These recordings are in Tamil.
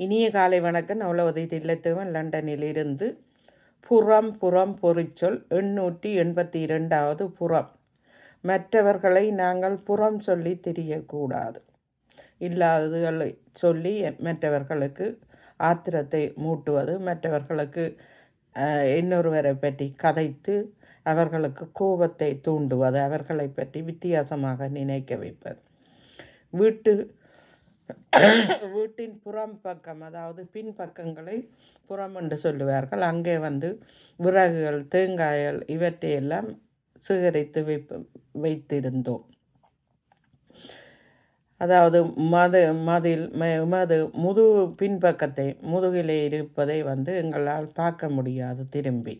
இனிய காலை வணக்கம். அவ்வளவு லண்டனில் லண்டனிலிருந்து புறம் புறம் பொறிச்சொல் எண்ணூற்றி எண்பத்தி இரண்டாவது புறம். மற்றவர்களை நாங்கள் புறம் சொல்லி தெரியக்கூடாது. இல்லாததுகளை சொல்லி மற்றவர்களுக்கு ஆத்திரத்தை மூட்டுவது. மற்றவர்களுக்கு இன்னொருவரை பற்றி கதைத்து அவர்களுக்கு கோபத்தை தூண்டுவது அவர்களை பற்றி வித்தியாசமாக நினைக்க வைப்பது. வீட்டு வீட்டின் புறம் பக்கம் அதாவது பின்பக்கங்களை புறம் என்று சொல்லுவார்கள். அங்கே வந்து விறகுகள் தேங்காய்கள் இவற்றையெல்லாம் சேகரித்து வைப்ப வைத்திருந்தோம். அதாவது மது மதில் மது முது பின்பக்கத்தை முதுகிலே இருப்பதை வந்து எங்களால் பார்க்க முடியாது திரும்பி.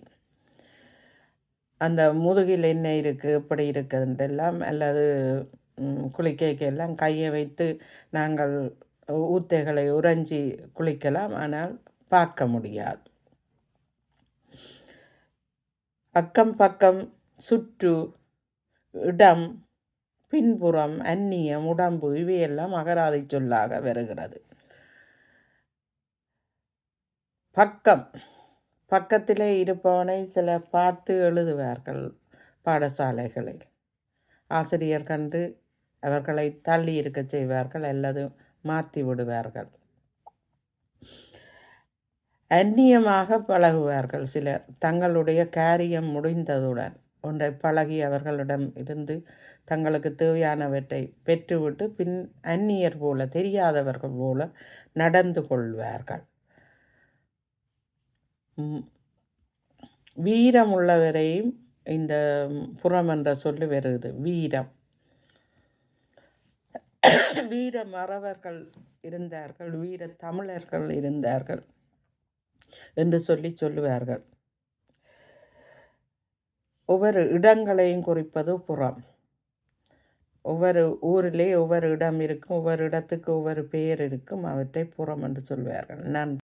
அந்த முதுகில் என்ன இருக்குது எப்படி இருக்குதுன்றெல்லாம் அல்லது குளிக்கைக்கெல்லாம் கையை வைத்து நாங்கள் ஊத்தைகளை உறைஞ்சி குளிக்கலாம். ஆனால் பார்க்க முடியாது. பக்கம் பக்கம் சுற்று இடம் பின்புறம் அந்நியம் உடம்பு இவையெல்லாம் அகராதி சொல்லாக வருகிறது. பக்கம். பக்கத்திலே இருப்பவனை சில பார்த்து எழுதுவார்கள் பாடசாலைகளில். ஆசிரியர் கண்டு அவர்களை தள்ளி இருக்க செய்வார்கள் அல்லது மாற்றி விடுவார்கள். அந்நியமாக பழகுவார்கள் சிலர். தங்களுடைய காரியம் முடிந்ததுடன் ஒன்றை பழகி அவர்களிடம் இருந்து தங்களுக்கு தேவையானவற்றை பெற்றுவிட்டு பின் அந்நியர் போல தெரியாதவர்கள் போல நடந்து கொள்வார்கள். வீரம் உள்ளவரையும் இந்த புறம் என்ற சொல்லி வருது. வீரம். வீர மறவர்கள் இருந்தார்கள் வீர தமிழர்கள் இருந்தார்கள் என்று சொல்லி சொல்லுவார்கள். ஒவ்வொரு இடங்களையும் குறிப்பது புறம். ஒவ்வொரு ஊரிலே ஒவ்வொரு இடம் இருக்கும் ஒவ்வொரு இடத்துக்கு ஒவ்வொரு பெயர் இருக்கும் அவற்றை புறம் என்று சொல்வார்கள் நன்றி.